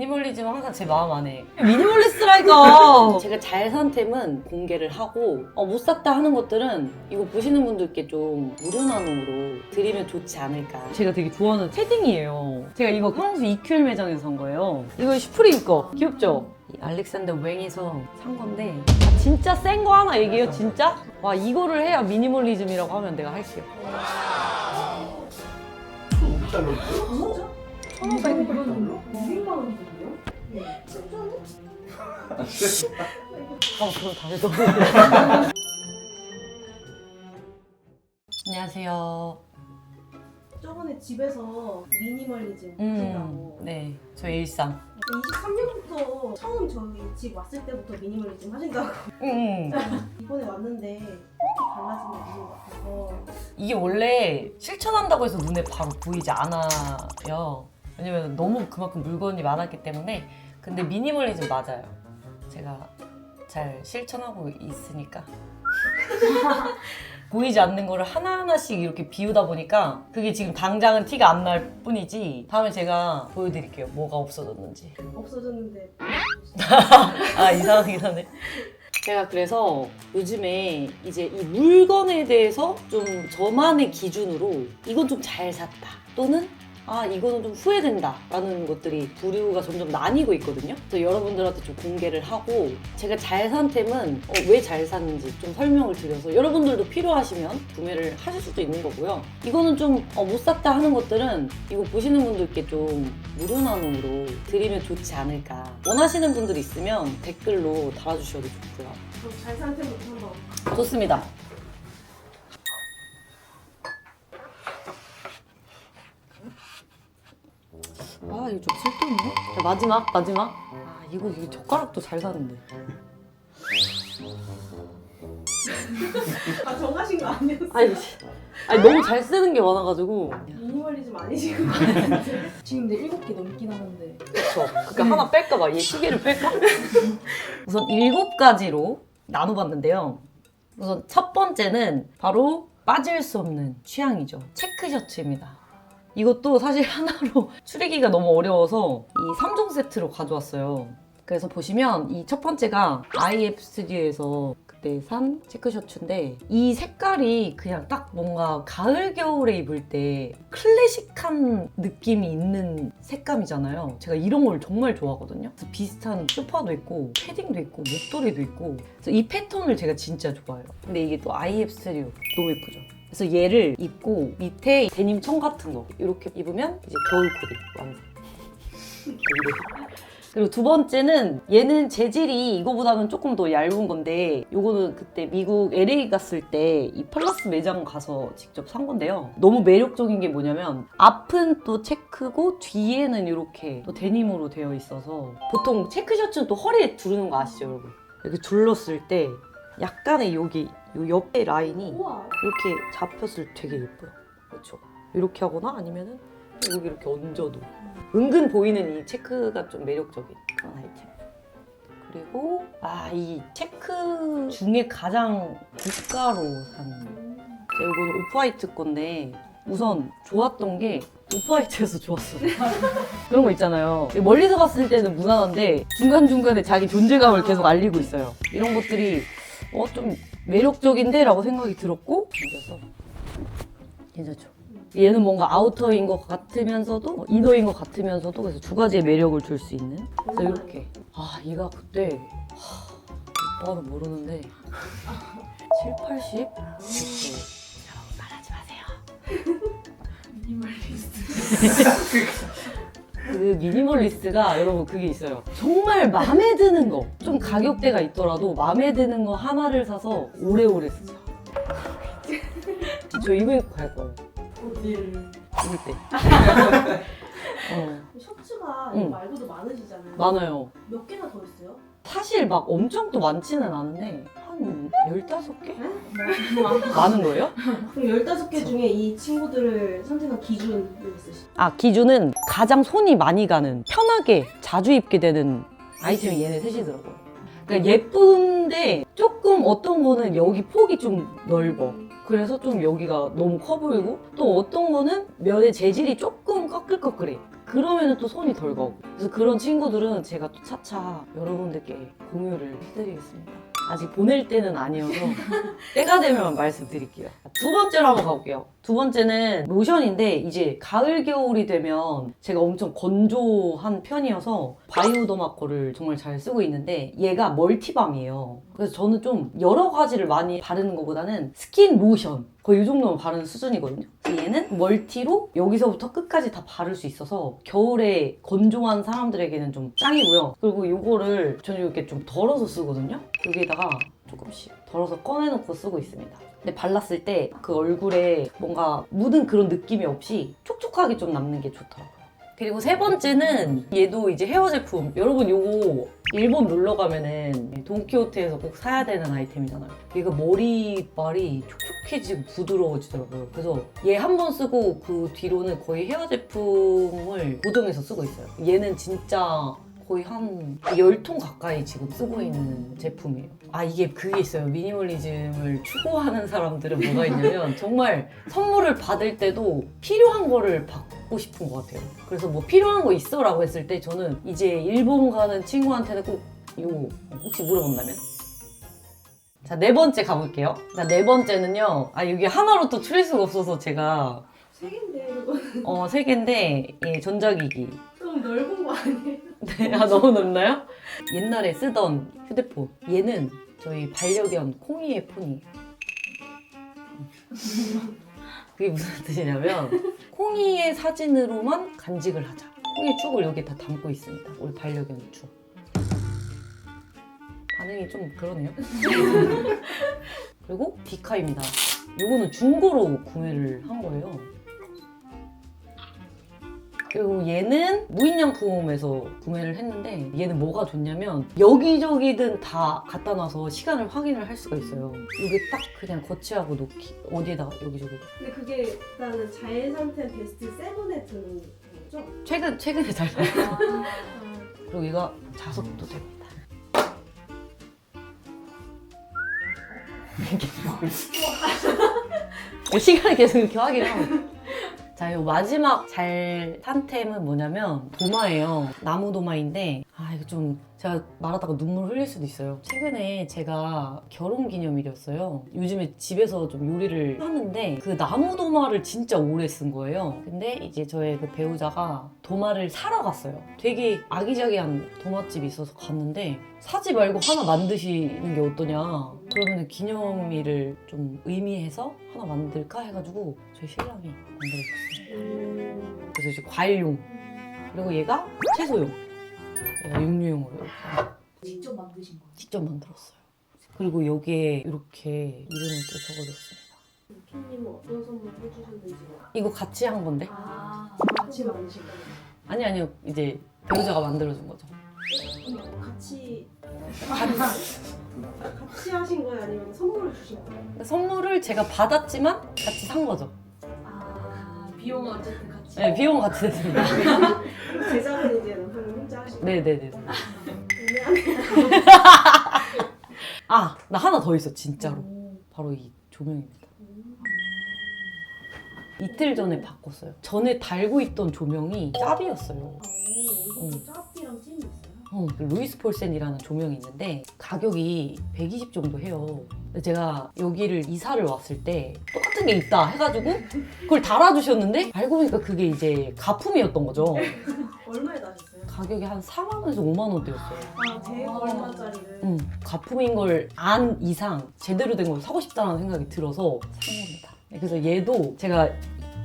미니멀리즘 항상 제 마음 안에. 미니멀리스트라니까! 제가 잘산 템은 공개를 하고 어, 못 샀다 하는 것들은 이거 보시는 분들께 좀 무료 나눔으로 드리면 좋지 않을까. 제가 되게 좋아하는 패딩이에요. 제가 이거 황수 EQL 매장에서 산 거예요. 이거 슈프림 거. 귀엽죠? 이 알렉산더 웽에서 산 건데 아, 진짜 센 거 하나 얘기해요 진짜? 와 이거를 해야 미니멀리즘이라고 하면 내가 할게요 아 그럼 다들 너무 안녕하세요. 저번에 집에서 미니멀리즘 음, 하신다고. 네, 저의 일상. 23년부터 처음 저희 집 왔을 때부터 미니멀리즘 하신다고. 음, 이번에 왔는데 달라진 게 없는 것 같아서. 이게 원래 실천한다고 해서 눈에 바로 보이지 않아요. 왜냐면 너무 그만큼 물건이 많았기 때문에. 근데 미니멀리즘 맞아요. 제가 잘 실천하고 있으니까. 보이지 않는 거를 하나하나씩 이렇게 비우다 보니까 그게 지금 당장은 티가 안 날 뿐이지 다음에 제가 보여드릴게요 뭐가 없어졌는지 없어졌는데 아 이상하긴 하네 제가 그래서 요즘에 이제 이 물건에 대해서 좀 저만의 기준으로 이건 좀 잘 샀다 또는 아 이거는 좀 후회된다 라는 것들이 부류가 점점 나뉘고 있거든요. 그래서 여러분들한테 좀 공개를 하고 제가 잘 산 템은 어, 왜잘 샀는지 좀 설명을 드려서 여러분들도 필요하시면 구매를 하실 수도 있는 거고요. 이거는 좀못 샀다 하는 것들은 이거 보시는 분들께 좀 무료 나눔으로 드리면 좋지 않을까. 원하시는 분들 있으면 댓글로 달아주셔도 좋고요. 그럼 잘 산 템부터 한번. 좋습니다. 아 이거 좀 쓸데없네. 자, 마지막 마지막. 아 이거 이 젓가락도 잘 사는데. 다 정하신 거 아니었어요? 아니, 아니 너무 잘 쓰는 게 많아가지고. 미니멀리즘 같은데 지금 근데 일곱 개 넘긴 하는데 그렇죠. 그러니까 하나 뺄까 봐. 얘 시계를 뺄까? 우선 일곱 가지로 나눠봤는데요. 우선 첫 번째는 바로 빠질 수 없는 취향이죠. 체크 셔츠입니다. 이것도 사실 하나로 추리기가 너무 어려워서 이 3종 세트로 가져왔어요. 그래서 보시면 이 첫 번째가 IF 스튜디오에서 그때 산 체크 셔츠인데 이 색깔이 그냥 딱 뭔가 가을 겨울에 입을 때 클래식한 느낌이 있는 색감이잖아요. 제가 이런 걸 정말 좋아하거든요. 그래서 비슷한 쇼파도 있고 패딩도 있고 목도리도 있고 그래서 이 패턴을 제가 진짜 좋아해요. 근데 이게 또 IF 스튜디오 너무 예쁘죠. 그래서 얘를 입고 밑에 데님 청 같은 거 이렇게 입으면 이제 겨울 코디 완성. 그리고 두 번째는 얘는 재질이 이거보다는 조금 더 얇은 건데 요거는 그때 미국 LA 갔을 때이 팔라스 매장 가서 직접 산 건데요. 너무 매력적인 게 뭐냐면 앞은 또 체크고 뒤에는 이렇게 또 데님으로 되어 있어서 보통 체크 셔츠는 또 허리에 두르는 거 아시죠 여러분? 이렇게 둘렀을 때 약간의 여기 요 옆에 라인이 우와 이렇게 잡혔을 때 되게 예뻐요. 그렇죠? 이렇게 하거나 아니면은 여기 이렇게 얹어도 은근 보이는 이 체크가 좀 매력적인 그런 아이템. 그리고 아 이 체크 중에 가장 고가로 산 제가 이거는 오프화이트 건데 우선 좋았던 게 오프화이트여서 좋았어요. 그런 거 있잖아요. 멀리서 봤을 때는 무난한데 중간중간에 자기 존재감을 계속 알리고 있어요. 이런 것들이 어, 좀 매력적인데? 라고 생각이 들었고 그래서 괜찮죠. 얘는 뭔가 아우터인 것 같으면서도 뭐 이너인 것 같으면서도 그래서 두 가지의 매력을 줄 수 있는 그래서 이렇게 아 얘가 그때 하, 오빠는 모르는데 7, 80? 여러분 말하지 마세요 그 미니멀리스트가 여러분 그게 있어요. 정말 마음에 드는 거, 좀 가격대가 있더라도 마음에 드는 거 하나를 사서 오래오래 쓰죠. 저 이거 입고 갈 거예요. 어디를 입을 때. 어, 셔츠가 응. 말고도 많으시잖아요 많아요. 몇 개나 더 있어요? 사실 막 엄청 또 많지는 않은데 한 15개? 많은 거예요? 그럼 15개 중에 이 친구들을 선택한 기준이 있으시죠? 아 기준은 가장 손이 많이 가는 편하게 자주 입게 되는 아이템이 얘네 셋이더라고요. 그러니까 예쁜데 조금 어떤 거는 여기 폭이 좀 넓어. 그래서 좀 여기가 너무 커 보이고 또 어떤 거는 면의 재질이 조금 꺼끌꺼끌해. 그러면 또 손이 덜 가고. 그래서 그런 친구들은 제가 또 차차 여러분들께 공유를 해드리겠습니다. 아직 보낼 때는 아니어서 때가 되면 말씀드릴게요. 두 번째로 한번 가볼게요. 두 번째는 로션인데 이제 가을 겨울이 되면 제가 엄청 건조한 편이어서 바이오더마 거를 정말 잘 쓰고 있는데 얘가 멀티밤이에요. 그래서 저는 좀 여러 가지를 많이 바르는 것보다는 스킨 로션 거의 이 정도만 바르는 수준이거든요. 얘는 멀티로 여기서부터 끝까지 다 바를 수 있어서 겨울에 건조한 사람들에게는 좀 짱이고요. 그리고 이거를 저는 이렇게 좀 덜어서 쓰거든요. 여기에다가 조금씩 덜어서 꺼내놓고 쓰고 있습니다. 근데 발랐을 때 그 얼굴에 뭔가 묻은 그런 느낌이 없이 촉촉하게 좀 남는 게 좋더라고요. 그리고 세 번째는 얘도 이제 헤어 제품. 여러분 요거 일본 놀러 가면은 돈키호테에서 꼭 사야 되는 아이템이잖아요. 얘가 머리빨이 촉촉해지고 부드러워지더라고요. 그래서 얘 한 번 쓰고 그 뒤로는 거의 헤어 제품을 고정해서 쓰고 있어요. 얘는 진짜 거의 한 10통 가까이 지금 쓰고 있는 제품이에요. 아, 이게 그게 있어요. 미니멀리즘을 추구하는 사람들은 뭐가 있냐면 정말 선물을 받을 때도 필요한 거를 받고 싶은 것 같아요. 그래서 뭐 필요한 거 있어? 라고 했을 때 저는 이제 일본 가는 친구한테는 꼭 이거 혹시 물어본다면? 자, 네 번째 가볼게요. 자, 네 번째는요. 아, 여기 하나로 또 추릴 수가 없어서 제가 세 개인데 이거 어, 세 개인데 예, 전자기기. 좀 넓은 거 아니에요? 네, 아, 너무 넓나요? 옛날에 쓰던 휴대폰. 얘는 저희 반려견 콩이의 폰이에요. 그게 무슨 뜻이냐면, 콩이의 사진으로만 간직을 하자. 콩이의 추억을 여기 다 담고 있습니다. 우리 반려견 추억. 반응이 좀 그러네요. 그리고 디카입니다. 요거는 중고로 구매를 한 거예요. 그리고 얘는 무인양 품에서 구매를 했는데 얘는 뭐가 좋냐면 여기저기든 다 갖다 놔서 시간을 확인을 할 수가 있어요. 이게 딱 그냥 거치하고 놓기 어디에다가 여기저기 근데 그게 일단은 자연산템 베스트 세븐에 드는 거죠? 최근 최근에 잘 나요. 아, 그리고 이거 자석도 됩니다. 이게 시간을 계속 이렇게 확인하고. 자, 요 마지막 잘 산템은 뭐냐면 도마예요. 나무 도마인데 아 이거 좀 제가 말하다가 눈물 흘릴 수도 있어요. 최근에 제가 결혼 기념일이었어요. 요즘에 집에서 좀 요리를 하는데 그 나무 도마를 진짜 오래 쓴 거예요. 근데 이제 저의 그 배우자가 도마를 사러 갔어요. 되게 아기자기한 도마집이 있어서 갔는데 사지 말고 하나 만드시는 게 어떠냐. 그러면 기념일을 좀 의미해서 하나 만들까 해가지고 저희 신랑이 만들어줬어요. 음, 그래서 이제 과일용 그리고 얘가 채소용 얘가 육류용으로 이렇게 직접 만드신 거예요? 직접 만들었어요. 그리고 여기에 이렇게 이름을 또 적어줬습니다. 킴님은 어떤 선물 해주셨는지 이거 같이 한 건데? 아, 같이 만드신 거예요? 아니 아니요 이제 배우자가 만들어준 거죠. 같이 같이 하신 거예요? 아니면 선물을 주신 거예요? 선물을 제가 받았지만 같이 산 거죠. 아 비용은 어쨌든 같이. 네 비용은 같이. 그리고 제작은 이제 남편이 혼자 거예요? 네네네. 애매하네. 아 나 하나 더 있어 진짜로. 오. 바로 이 조명입니다. 이틀 전에 바꿨어요. 전에 달고 있던 조명이 짭이었어요. 오, 이것도 짜피랑 찜이 있어요? 어, 그 루이스 폴센이라는 조명이 있는데 가격이 120 정도 해요. 근데 제가 여기를 이사를 왔을 때 똑같은 게 있다 해가지고 그걸 달아주셨는데 알고 보니까 그게 이제 가품이었던 거죠. 얼마에 나셨어요? 가격이 한 4만 원에서 5만 원대였어요. 아, 되게 아. 얼마짜리를? 음, 가품인 걸 안 이상 제대로 된 걸 사고 싶다는 생각이 들어서 산 겁니다. 네, 그래서 얘도 제가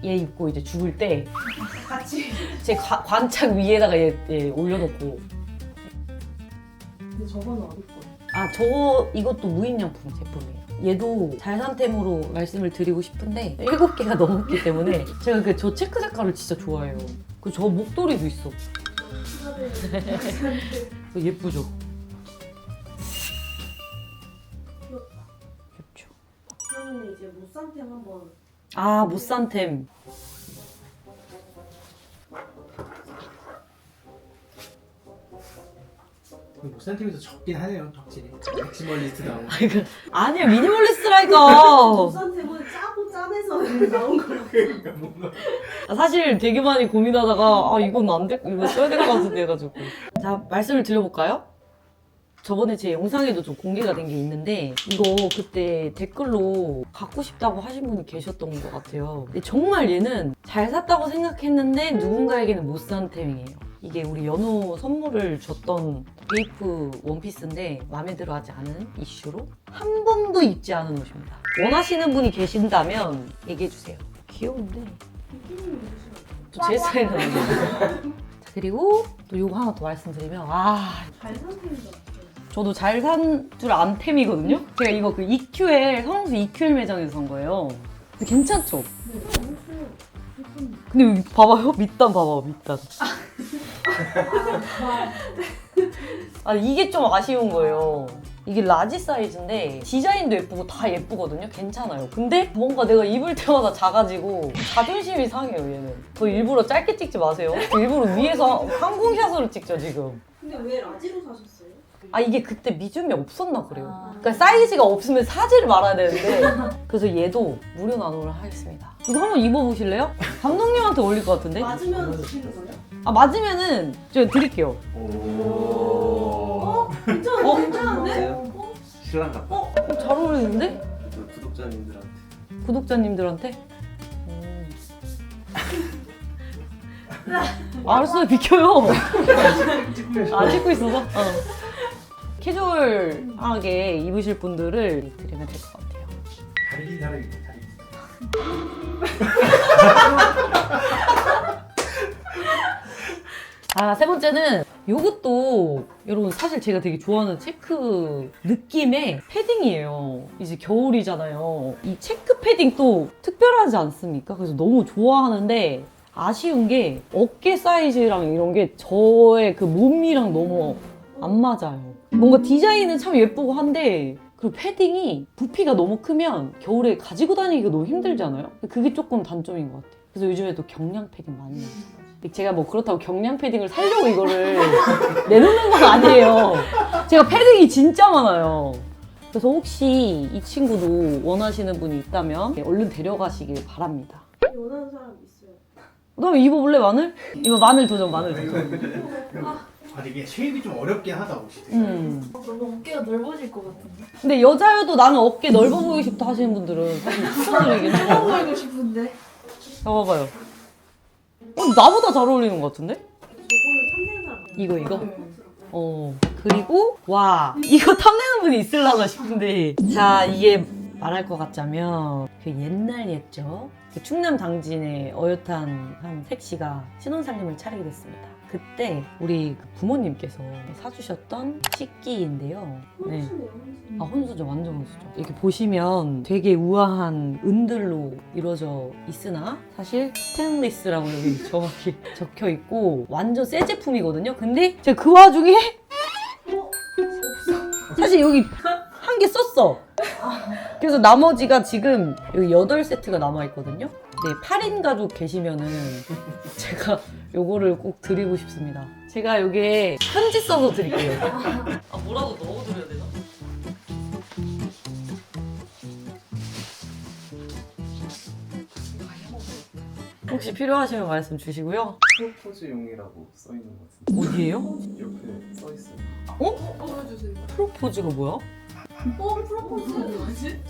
얘 입고 이제 죽을 때 같이 제 관착 위에다가 얘, 얘 올려놓고 근데 저거는 어디 거예요? 아, 저 이것도 무인양품 제품이에요. 얘도 잘산템으로 말씀을 드리고 싶은데 일곱 개가 넘었기 때문에 제가 그 저 체크 색깔을 진짜 좋아해요. 그 저 목도리도 있어. 그거 예쁘죠? 귀엽다. 예쁘죠. 그러면 이제 무쌍템 한번 아, 못산템. 모센티미터 적긴 하네요 확실히 맥시멀리스트다운 아니야 미니멀리스트라니까. 부산템은 짜고 짜내서 나온 거라고. 뭔가 아, 사실 되게 많이 고민하다가 아 이건 안 돼, 이거 써야 될 것 같은데 해가지고. 자 말씀을 드려볼까요? 저번에 제 영상에도 좀 공개가 된 게 있는데 이거 그때 댓글로 갖고 싶다고 하신 분이 계셨던 것 같아요. 근데 정말 얘는 잘 샀다고 생각했는데 누군가에게는 못 산 템이에요. 이게 우리 연호 선물을 줬던 베이프 원피스인데 마음에 들어 하지 않은 이슈로 한 번도 입지 않은 옷입니다. 원하시는 분이 계신다면 얘기해주세요. 귀여운데 또제 스타일은 아니에요. 자, 그리고 또 요거 하나 더 말씀드리면 아잘 알았어요. 저도 잘 산 줄 안 템이거든요. 제가 이거 그 EQL 성수 EQL 매장에서 산 거예요. 근데 괜찮죠? 네, 너무 예쁜. 근데 여기 봐봐요. 밑단 봐봐 밑단. 아 이게 좀 아쉬운 거예요. 이게 라지 사이즈인데 디자인도 예쁘고 다 예쁘거든요. 괜찮아요. 근데 뭔가 내가 입을 때마다 작아지고 자존심이 상해요 얘는. 저 일부러 짧게 찍지 마세요. 저 일부러 위에서 항공샷으로 찍죠 지금. 근데 왜 라지로 사셨어요? 아 이게 그때 미줌이 없었나 그래요. 그러니까 사이즈가 없으면 사지를 말아야 되는데 그래서 얘도 무료 나눔을 하겠습니다. 이거 한번 입어보실래요? 감독님한테 어울릴 것 같은데? 맞으면 주시는 거예요? 아 맞으면은 제가 드릴게요. 어? 괜찮아, 어? 괜찮은데? 신랑 같다. 어, 잘 어울리는데? 구독자님들한테. 구독자님들한테? 음. 알았어요 비켜요. 아 찍고 있어서? 어. 캐주얼하게 입으실 분들을 드리면 될 것 같아요. 다르겠다 다르긴 아, 세 번째는 요것도 여러분 사실 제가 되게 좋아하는 체크 느낌의 패딩이에요. 이제 겨울이잖아요. 이 체크 패딩 또 특별하지 않습니까? 그래서 너무 좋아하는데 아쉬운 게 어깨 사이즈랑 이런 게 저의 그 몸이랑 너무 안 맞아요. 뭔가 디자인은 참 예쁘고 한데 그 패딩이 부피가 너무 크면 겨울에 가지고 다니기가 너무 힘들잖아요. 그게 조금 단점인 것 같아요. 그래서 요즘에 또 경량 패딩 많이 해요. 제가 뭐 그렇다고 경량 패딩을 살려고 이거를 내놓는 건 아니에요. 제가 패딩이 진짜 많아요. 그래서 혹시 이 친구도 원하시는 분이 있다면 얼른 데려가시길 바랍니다. 원하는 사람 있어요. 그다음에 입어볼래 마늘? 이거 마늘 도전 마늘 도전. 아 이게 쉐입이 좀 어렵긴 하다 되게. 음. 너무 어깨가 넓어질 것 같은데. 근데 여자여도 나는 어깨 넓어 보이고 싶다 하시는 분들은 사실 추천드리긴 해요. 보이고 싶은데. 봐봐요. 어, 나보다 잘 어울리는 것 같은데? 저거는 탐내는 사람. 이거 이거? 어 그리고 와 이거 탐내는 분이 있을라나 싶은데 자 이게 말할 것 같자면 그 옛날 옛죠 그 충남 당진의 어엿한 한 택시가 신혼살림을 차리게 됐습니다. 그때 우리 그 부모님께서 사주셨던 식기인데요. 네. 아 혼수죠. 완전 혼수죠. 이렇게 보시면 되게 우아한 은들로 이루어져 있으나 사실 스테인리스라고 여기 정확히 적혀 있고 완전 새 제품이거든요. 근데 제가 그 와중에 사실 여기 한 개 썼어 그래서 나머지가 지금 여기 8세트가 남아있거든요 네 8인 가족 계시면은 제가 요거를 꼭 드리고 싶습니다 제가 여기에 편지 써서 드릴게요 아 뭐라도 넣어드려야 되나? 혹시 필요하시면 말씀 주시고요. 프로포즈용이라고 써 있는 것 같은데 어디에요? 옆에 써 있어요. 보여주세요. 프로포즈가 뭐야? 어 프로포즈 뭐지?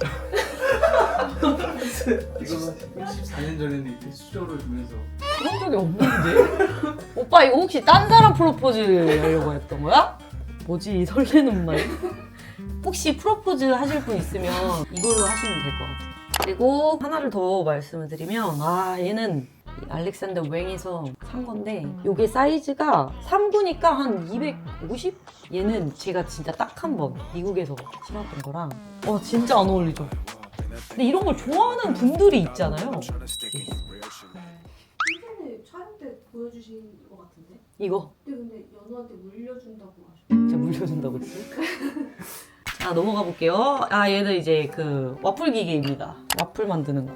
이거 14년 전에는 이렇게 수저를 주면서 그런 적이 없는데? 오빠 이거 혹시 딴 사람 프로포즈 하려고 했던 거야? 뭐지 이 설레는 말. 혹시 프로포즈 하실 분 있으면 이걸로 하시면 될 것 같아요. 그리고 하나를 더 말씀을 드리면 아 얘는 이 알렉산더 웽에서 산 건데 이게 사이즈가 3구니까 한 250? 얘는 제가 진짜 딱 한 번 미국에서 신었던 거랑 와 진짜 안 어울리죠? 근데 이런 걸 좋아하는 분들이 있잖아요. 예전에 촬영 때 보여주신 것 같은데? 이거 근데 근데 연우한테 물려준다고 하셨어요. 제가 물려준다고 했어요? 자 넘어가 볼게요. 아 얘는 이제 그 와플 기계입니다. 와플 만드는 거.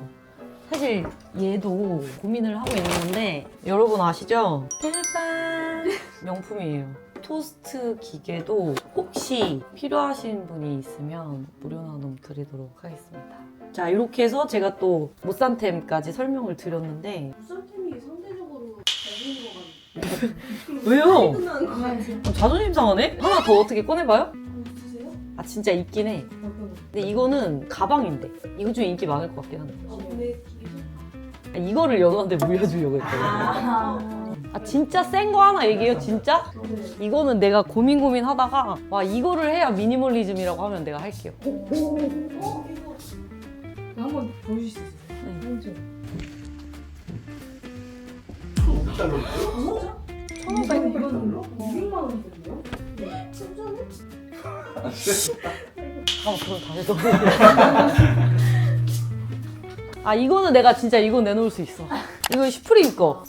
사실 얘도 고민을 하고 있는 건데 여러분 아시죠? 대박 명품이에요. 토스트 기계도 혹시 필요하신 분이 있으면 무료 나눔 드리도록 하겠습니다. 자, 이렇게 해서 제가 또 못산템까지 설명을 드렸는데 썰템이 상대적으로 잘 되는 것 같아요. 왜요? 끝나는 것 같아요. 어, 자존심 상하네? 하나 더 어떻게 꺼내봐요? 주세요? 아 진짜 있긴 해. 어떤 거? 근데 이거는 가방인데 이거 중에 인기 많을 것 같긴 한데 아, 이거를 연우한테 물려주려고 했거든요. 아 진짜 센 거 하나 얘기해요 진짜? 네. 이거는 내가 고민 고민 하다가 와 이거를 해야 미니멀리즘이라고 하면 내가 할게요. 어, 이거 한번 보여줄 수 있어요? 네. 천원짜리 이건 200만 원이거든요? 네. 진짜네? 아 그럼 다시 넣어. 아 이거는 내가 진짜 이거 내놓을 수 있어. 이거 슈프림 거.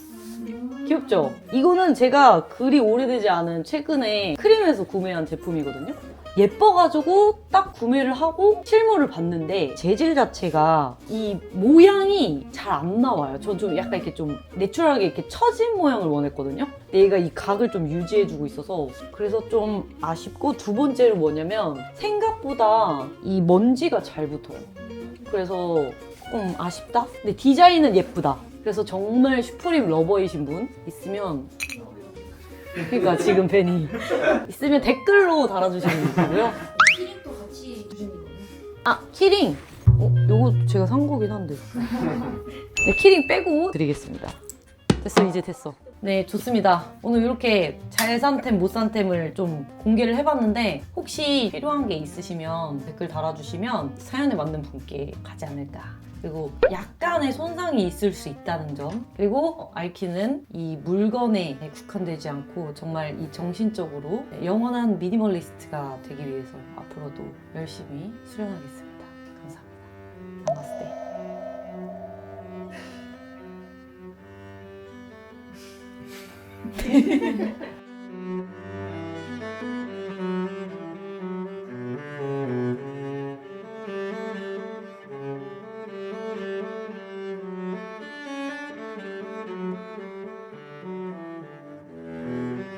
귀엽죠? 이거는 제가 그리 오래되지 않은 최근에 크림에서 구매한 제품이거든요. 예뻐가지고 딱 구매를 하고 실물을 봤는데 재질 자체가 이 모양이 잘 안 나와요. 전 좀 약간 이렇게 좀 내추럴하게 이렇게 처진 모양을 원했거든요. 얘가 이 각을 좀 유지해주고 있어서 그래서 좀 아쉽고 두 번째로 뭐냐면 생각보다 이 먼지가 잘 붙어요. 그래서 조금 아쉽다? 근데 디자인은 예쁘다. 그래서 정말 슈프림 러버이신 분 있으면 그러니까 지금 벤이 있으면 댓글로 달아주시면 되고요. 키링도 같이 주시는 거예요? 아 키링. 어, 요거 제가 산 거긴 한데. 네, 키링 빼고 드리겠습니다. 됐어 이제 됐어. 네 좋습니다. 오늘 이렇게 잘 산템 못 산템을 좀 공개를 해봤는데 혹시 필요한 게 있으시면 댓글 달아주시면 사연에 맞는 분께 가지 않을까. 그리고 약간의 손상이 있을 수 있다는 점. 그리고 알키는 이 물건에 국한되지 않고 정말 이 정신적으로 영원한 미니멀리스트가 되기 위해서 앞으로도 열심히 수련하겠습니다. 감사합니다. 나마스테.